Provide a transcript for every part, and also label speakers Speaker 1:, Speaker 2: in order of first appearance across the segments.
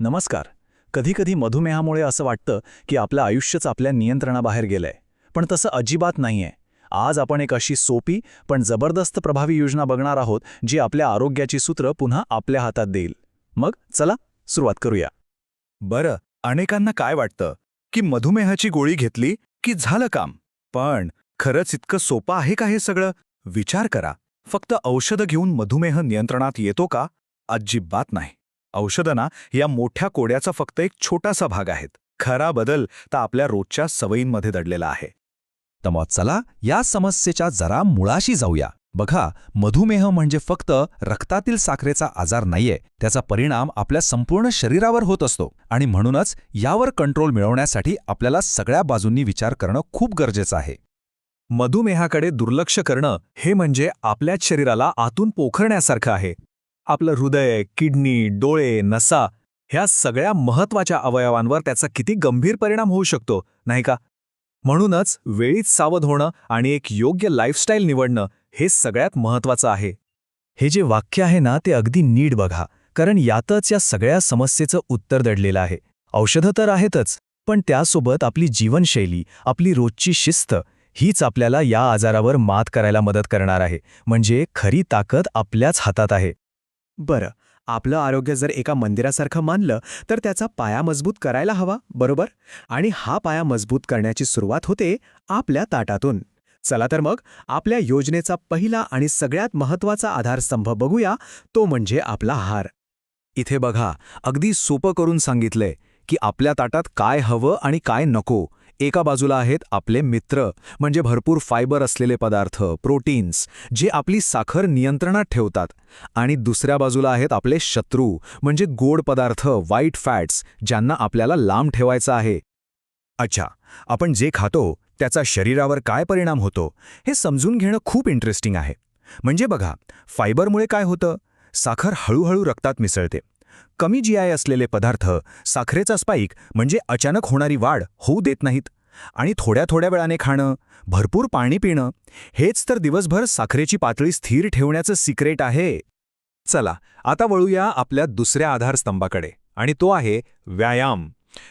Speaker 1: नमस्कार. कधीकधी मधुमेहामुळे असं वाटतं की आपलं आयुष्यच आपल्या नियंत्रणाबाहेर गेलंय. पण तसं अजिबात नाहीये. आज आपण एक अशी सोपी पण जबरदस्त प्रभावी योजना बघणार आहोत जी आपल्या आरोग्याची सूत्र पुन्हा आपल्या हातात देईल. मग चला सुरुवात करूया.
Speaker 2: बरं अनेकांना काय वाटतं? की मधुमेहाची गोळी घेतली की झालं काम? पण खरंच इतकं सोपं आहे का हे सगळं? विचार करा. फक्त औषधं घेऊन मधुमेह नियंत्रणात येतो का? अजिबात नाही. औषधंना या मोठ्या कोड्याचा फक्त एक छोटासा भाग आहेत. खरा बदल तर आपल्या रोजच्या सवयींमध्ये दडलेला आहे.
Speaker 3: तर मग चला या समस्येच्या जरा मुळाशी जाऊया. बघा मधुमेह म्हणजे फक्त रक्तातील साखरेचा आजार नाहीये त्याचा परिणाम आपल्या संपूर्ण शरीरावर होत असतो. आणि म्हणूनच यावर कंट्रोल मिळवण्यासाठी आपल्याला सगळ्या बाजूंनी विचार करणं खूप गरजेचं आहे.
Speaker 2: मधुमेहाकडे दुर्लक्ष करणं हे म्हणजे आपल्याच शरीराला आतून पोखरण्यासारखं आहे. आपलं हृदय किडनी डोळे नसा ह्या सगळ्या महत्त्वाच्या अवयवांवर त्याचा किती गंभीर परिणाम होऊ शकतो नाही का? म्हणूनच वेळीच सावध होणं आणि एक योग्य लाईफस्टाईल निवडणं हे सगळ्यात महत्वाचं आहे.
Speaker 1: हे जे वाक्य आहे ना ते अगदी नीट बघा कारण यातच या सगळ्या समस्येचं उत्तर दडलेलं आहे. औषधं तर आहेतच पण त्यासोबत आपली जीवनशैली आपली रोजची शिस्त हीच आपल्याला या आजारावर मात करायला मदत करणार आहे. म्हणजे खरी ताकद आपल्याच हातात आहे.
Speaker 4: बरं आपलं आरोग्य जर एका मंदिरासारखं मानलं तर त्याचा पाया मजबूत करायला हवा बरोबर? आणि हा पाया मजबूत करण्याची सुरुवात होते आपल्या ताटातून. चला तर मग आपल्या योजनेचा पहिला आणि सगळ्यात महत्त्वाचा आधारस्तंभ बघूया तो म्हणजे आपला आहार
Speaker 3: इथे बघा अगदी सोपं करून सांगितलंय की आपल्या ताटात काय हवं आणि काय नको. एका बाजूला आहेत आपले मित्र म्हणजे भरपूर फायबर असलेले पदार्थ प्रोटीन्स जे आपली साखर नियंत्रणात ठेवतात. आणि दुसऱ्या बाजूला आहेत आपले शत्रू म्हणजे गोड पदार्थ वाईट फॅट्स ज्यांना आपल्याला लांब ठेवायचं आहे. अच्छा आपण जे खातो त्याचा शरीरावर काय परिणाम होतो हे समजून घेणं खूप इंटरेस्टिंग आहे. म्हणजे बघा फायबरमुळे काय होतं? साखर हळूहळू रक्तात मिसळते. कमी जी आय असलेले पदार्थ साखरेचा स्पाईक म्हणजे अचानक होणारी वाढ होऊ देत नाहीत. आणि थोड्या थोड्या वेळाने खाणं भरपूर पाणी पिणं हेच तर दिवसभर साखरेची पातळी स्थिर ठेवण्याचं सिक्रेट आहे. चला आता वळूया आपल्या दुसऱ्या आधारस्तंभाकडे. आणि तो आहे व्यायाम.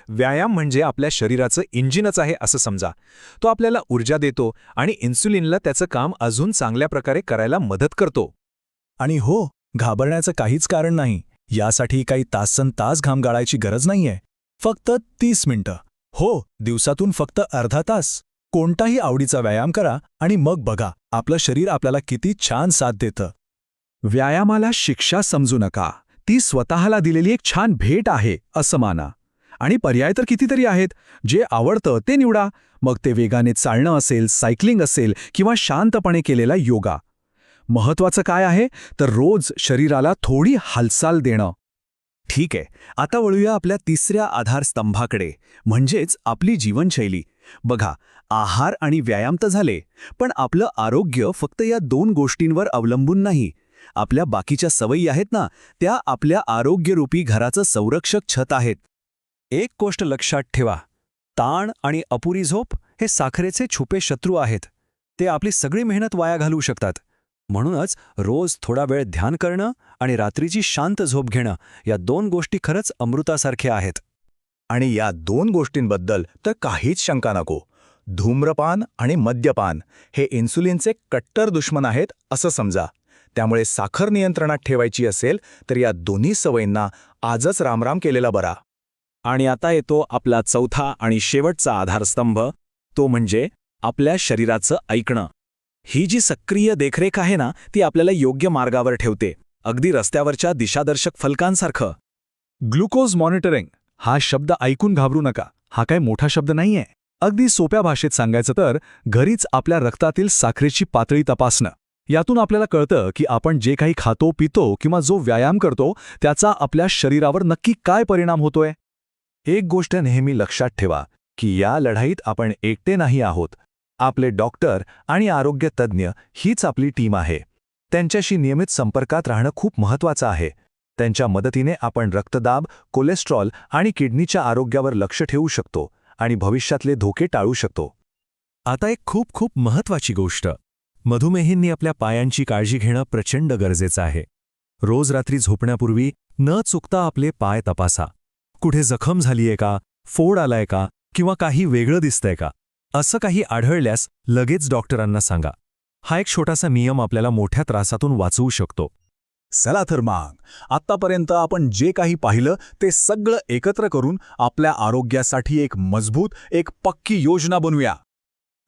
Speaker 3: व्यायाम म्हणजे आपल्या शरीराचं इंजिनच आहे असं समजा. तो आपल्याला ऊर्जा देतो आणि इन्सुलिनला त्याचं काम अजून चांगल्या प्रकारे करायला मदत करतो.
Speaker 1: आणि हो घाबरण्याचं काहीच कारण नाही. यासाठी काही तासन तास घाम गाळायची गरज नाहीये. फक्त तीस मिनिटं. हो दिवसातून फक्त अर्धा तास. कोणताही आवडीचा व्यायाम करा आणि मग बघा आपलं शरीर आपल्याला किती छान साथ देतं.
Speaker 2: व्यायामाला शिक्षा समजू नका. ती स्वतःला दिलेली एक छान भेट आहे असं माना. आणि पर्याय तर कितीतरी आहेत. जे आवडतं ते निवडा. मग ते वेगाने चालणं असेल सायकलिंग असेल किंवा शांतपणे केलेला योगा. महत्वाचं काय आहे? तर रोज शरीराला थोडी हालचाल देणं. ठीक आहे आता वळूया आपल्या तिसऱ्या आधारस्तंभाकडे म्हणजेच आपली जीवनशैली. बघा आहार आणि व्यायाम तर झाले पण आपलं आरोग्य फक्त या दोन गोष्टींवर अवलंबून नाही. आपल्या बाकीच्या सवयी आहेत ना त्या आपल्या आरोग्यरूपी घराचं संरक्षक छत आहेत. एक गोष्ट लक्षात ठेवा ताण आणि अपुरी झोप हे साखरेचे छुपे शत्रू आहेत. ते आपली सगळी मेहनत वाया घालवू शकतात. म्हणूनच रोज थोडा वेळ ध्यान करणं आणि रात्रीची शांत झोप घेणं या दोन गोष्टी खरंच अमृतासारख्या आहेत. आणि या दोन गोष्टींबद्दल तर काहीच शंका नको. धूम्रपान आणि मद्यपान हे इन्सुलिनचे कट्टर दुश्मन आहेत असं समजा. त्यामुळे साखर नियंत्रणात ठेवायची असेल तर या दोन्ही सवयींना आजच रामराम केलेला बरा. आणि आता येतो आपला चौथा आणि शेवटचा आधारस्तंभ. तो म्हणजे आपल्या शरीराचं ऐकणं. ही जी सक्रिय देखरेख आहे ना ती आपल्याला योग्य मार्गावर ठेवते. अगदी रस्त्यावरच्या दिशादर्शक फलकांसारखं. ग्लुकोज मॉनिटरिंग हा शब्द ऐकून घाबरू नका. हा काय मोठा शब्द नाहीये. अगदी सोप्या भाषेत सांगायचं तर घरीच आपल्या रक्तातील साखरेची पातळी तपासणं. यातून आपल्याला कळतं की आपण जे काही खातो पितो किंवा जो व्यायाम करतो त्याचा आपल्या शरीरावर नक्की काय परिणाम होतोय? एक गोष्ट नेहमी लक्षात ठेवा की या लढाईत आपण एकटे नाही आहोत. आपले डॉक्टर आणि आरोग्य तज्ज्ञ हीच आपली टीम आहे. त्यांच्याशी नियमित संपर्कात राहणं खूप महत्वाचं आहे. त्यांच्या मदतीने आपण रक्तदाब कोलेस्ट्रॉल आणि किडनीच्या आरोग्यावर लक्ष ठेवू शकतो आणि भविष्यातले धोके टाळू शकतो. आता एक खूप खूप महत्वाची गोष्ट. मधुमेहींनी आपल्या पायांची काळजी घेणं प्रचंड गरजेचं आहे. रोज रात्री झोपण्यापूर्वी न चुकता आपले पाय तपासा.
Speaker 3: कुठे जखम झालीये का? फोड आलाय का? किंवा काही वेगळं दिसतंय का? असं काही आढळल्यास लगेच डॉक्टरांना सांगा. हा एक छोटासा नियम आपल्याला मोठ्या त्रासातून वाचवू शकतो.
Speaker 2: चला तर मग आत्तापर्यंत आपण जे काही पाहिलं ते सगळं एकत्र करून आपल्या आरोग्यासाठी एक मजबूत एक पक्की योजना बनवूया.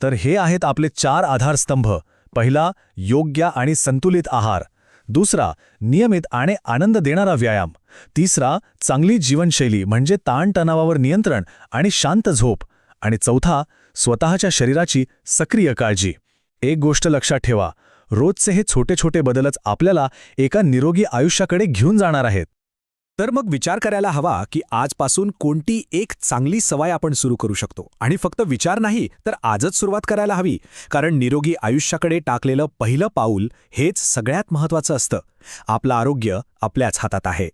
Speaker 1: तर हे आहेत आपले चार आधारस्तंभ पहिला योग्य आणि संतुलित आहार. दुसरा नियमित आणि आनंद देणारा व्यायाम. तिसरा चांगली जीवनशैली म्हणजे ताणतणावावर नियंत्रण आणि शांत झोप. आणि चौथा स्वतःच्या शरीराची सक्रिय काळजी. एक गोष्ट लक्षात ठेवा रोजचे हे छोटे छोटे बदलच आपल्याला एका निरोगी आयुष्याकडे घेऊन जाणार आहेत.
Speaker 4: तर मग विचार करायला हवा की आजपासून कोणती एक चांगली सवय आपण सुरू करू शकतो. आणि फक्त विचार नाही तर आजच सुरुवात करायला हवी. कारण निरोगी आयुष्याकडे टाकलेलं पहिलं पाऊल हेच सगळ्यात महत्त्वाचं असतं. आपलं आरोग्य आपल्याच हातात आहे.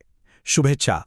Speaker 4: शुभेच्छा.